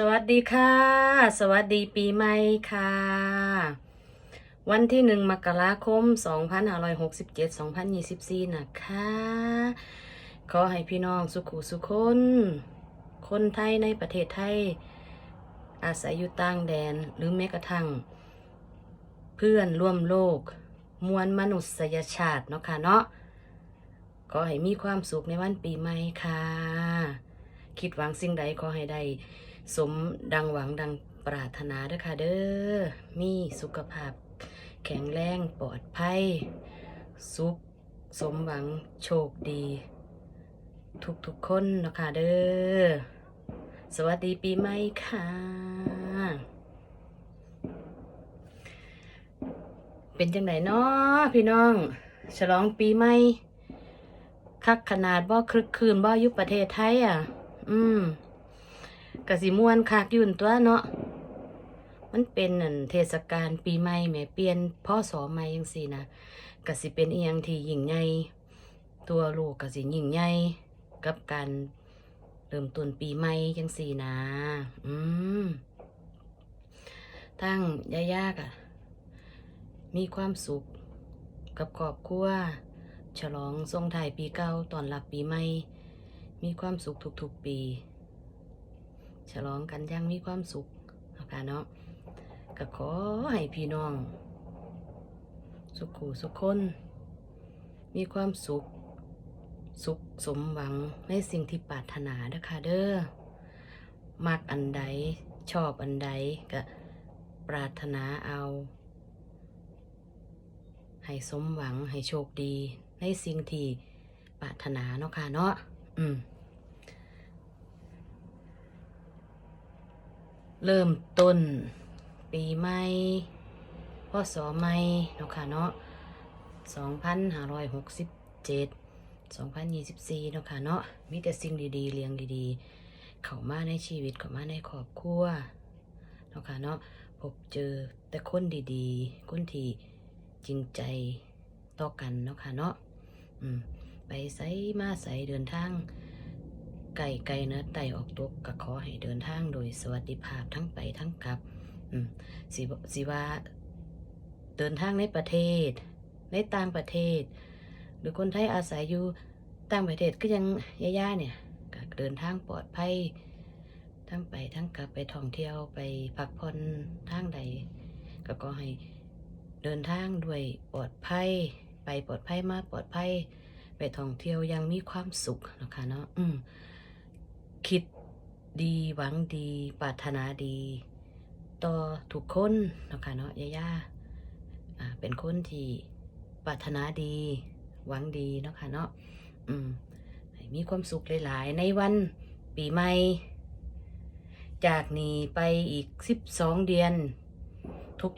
สวัสดีค่ะ สวัสดีปีใหม่ค่ะ วันที่หนึ่งมกราคม 2567 2024 นะคะ ขอให้พี่น้องสุขุสุคน คนไทยในประเทศไทย อาศัยอยู่ต่างแดนหรือแม้กระทั่ง เพื่อนร่วมโลก มวลมนุษยชาติเนาะค่ะเนาะขอให้มีความสุขในวันปีใหม่ค่ะ คิดหวังสิ่งใดขอให้ได้ สมดังหวังดังปรารถนาเด้อค่ะเด้อ มีสุขภาพแข็งแรงปลอดภัย สุข สมหวังโชคดี ทุกทุกคนนะคะเด้อ สวัสดีปีใหม่ค่ะ เป็นจังไหนเนาะพี่น้อง ฉลองปีใหม่ คักขนาดบ่คลึกคืนบ่อยุประเทศไทยอะ อืม กสิมวนคักยุ่นตัวเนาะมันเป็นนั่นเทศกาลปีใหม่แหมเปลี่ยนพ่อสอใหม่ยังสินะกสิเป็นเอียงที่ยิ่งใหญ่ตัวลูกกสิยิ่งใหญ่กับการเริ่มต้นปีใหม่จังสี่นะ อืมทั้งยากๆอะมีความสุขกับครอบครัวฉลองทรงถ่ายปีเก่าตอนรับปีใหม่ มีความสุขทุกๆปี ฉลองกันอยังมีความสุขนะคะเนาะก็ขอให้พี่น้อง สุขูสุขคน มีความสุข สุขสมหวังในสิ่งที่ปรารถนาเด้อค่ะเด้อมักอันใดชอบอันใดก็ปรารถนาเอา ให้สมหวังให้โชคดี ในสิ่งที่ปรารถนาเนาะค่ะเนาะอืม เริ่มต้น ปีใหม่พศใหม่เนาะค่ะเนาะ2567 2024เนาะค่ะเนาะมีแต่สิ่งดีๆเรียงดีๆ เข้ามาในชีวิตเข้ามาในครอบครัวเนาะค่ะเนาะพบเจอแต่คนดีๆ คนที่จริงใจต่อกันเนาะค่ะเนาะอืมไปไสมาไสเดินทาง ไก่ไก่เนื้อไตออกตกก็ขอให้เดินทางโดยสวัสดิภาพทั้งไปทั้งกลับอืมสิบสิว่าเดินทางในประเทศ ในต่างประเทศ หรือคนไทยอาศัยอยู่ต่างประเทศก็ยังย่าๆเนี่ยก็เดินทางปลอดภัยทั้งไปทั้งกลับไปท่องเที่ยวไปพักผ่อนทางใด ก็ขอให้เดินทางด้วยปลอดภัย ไปปลอดภัยมาปลอดภัย ไปท่องเที่ยวยังมีความสุขนะคะเนาะอืม คิดดีหวังดีปรารถนาดี ต่อทุกคนนะคะเนาะย่าย่าเป็นคนที่ปรารถนาดี หวังดีเนาะค่ะเนาะอืมมีความสุขหลายๆ ในวันปีใหม่ จากนี้ไปอีกสิบสองเดือน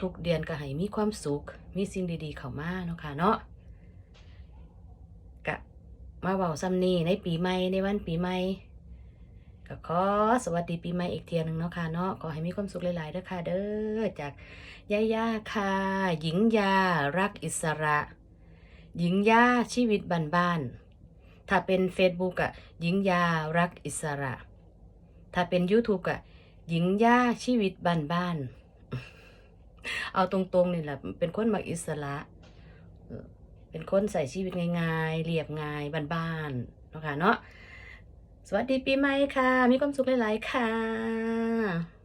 ทุกๆเดือนก็ให้มีความสุข มีสิ่งดีๆ เข้ามาเนาะค่ะเนาะกะมาเบาซ้ำนี้ในปีใหม่ในวันปีใหม่ ก็ขอสวัสดีปีใหม่อีกเทียหนึ่งเนาะค่ะเนาะขอให้มีความสุขหลายๆเด้อค่ะเด้อจากย่าย่าค่ะ หญิงยารักอิสระ หญิงยาชีวิตบ้านๆถ้าเป็น Facebook อะหญิงยารักอิสระ ถ้าเป็น YouTube อะหญิงยาชีวิตบ้านๆเอาตรงๆนี่แหละเป็นคนมักอิสระเออเป็นคนใส่ชีวิตง่ายๆเรียบง่ายบ้านๆเนาะค่ะเนาะ สวัสดีปีใหม่ค่ะ มีความสุขหลาย ๆ ค่ะ